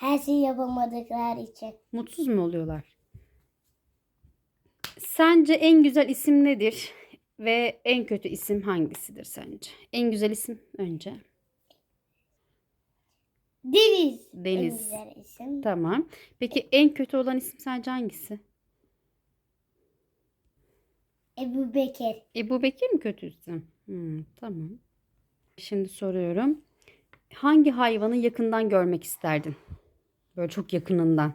Her şeyi yapamadıkları için. Mutsuz mu oluyorlar? Sence en güzel isim nedir? Ve en kötü isim hangisidir sence? En güzel isim önce. Deniz. Deniz. En güzel isim. Tamam. Peki en kötü olan isim sence hangisi? Ebu Bekir. Ebu Bekir mi kötü isim? Hmm, tamam. Şimdi soruyorum. Hangi hayvanı yakından görmek isterdin? Böyle çok yakınından.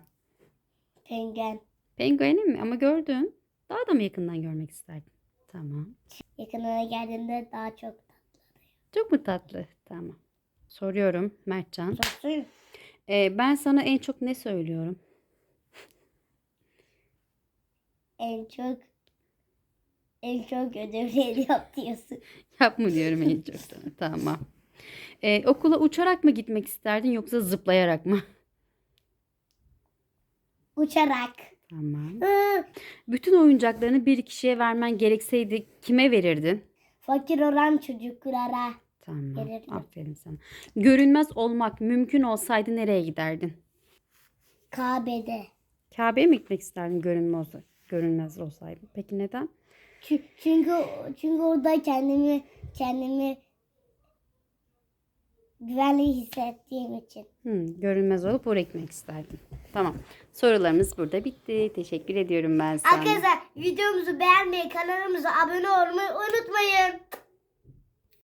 Penguen. Pengueni mi? Ama gördün. Daha da mı yakından görmek isterdin? Tamam. Yakınına geldiğinde daha çok Çok mu tatlı? Tamam. Soruyorum Mertcan. tatlı. Ee, ben sana en çok ne söylüyorum? En çok en çok ödevleri yap diyorsun. Yap mı diyorum en çok sana. Tamam. Ee, okula uçarak mı gitmek isterdin yoksa zıplayarak mı? Uçarak. Tamam. Hı, Bütün oyuncaklarını bir kişiye vermen gerekseydi kime verirdin? fakir olan çocuklara. Tamam. Verirdim. Aferin sana. Görünmez olmak mümkün olsaydı nereye giderdin? Kabe'de. Kabe'ye mi gitmek isterdin görünmez, görünmez olsaydı? Peki neden? Çü- Çünkü çünkü orada kendimi kendimi güvenli hissettiğim için. Hmm, görünmez olup oraya gitmek isterdin. Tamam. Sorularımız burada bitti. Teşekkür ediyorum ben sana. Arkadaşlar videomuzu beğenmeyi, kanalımıza abone olmayı unutmayın.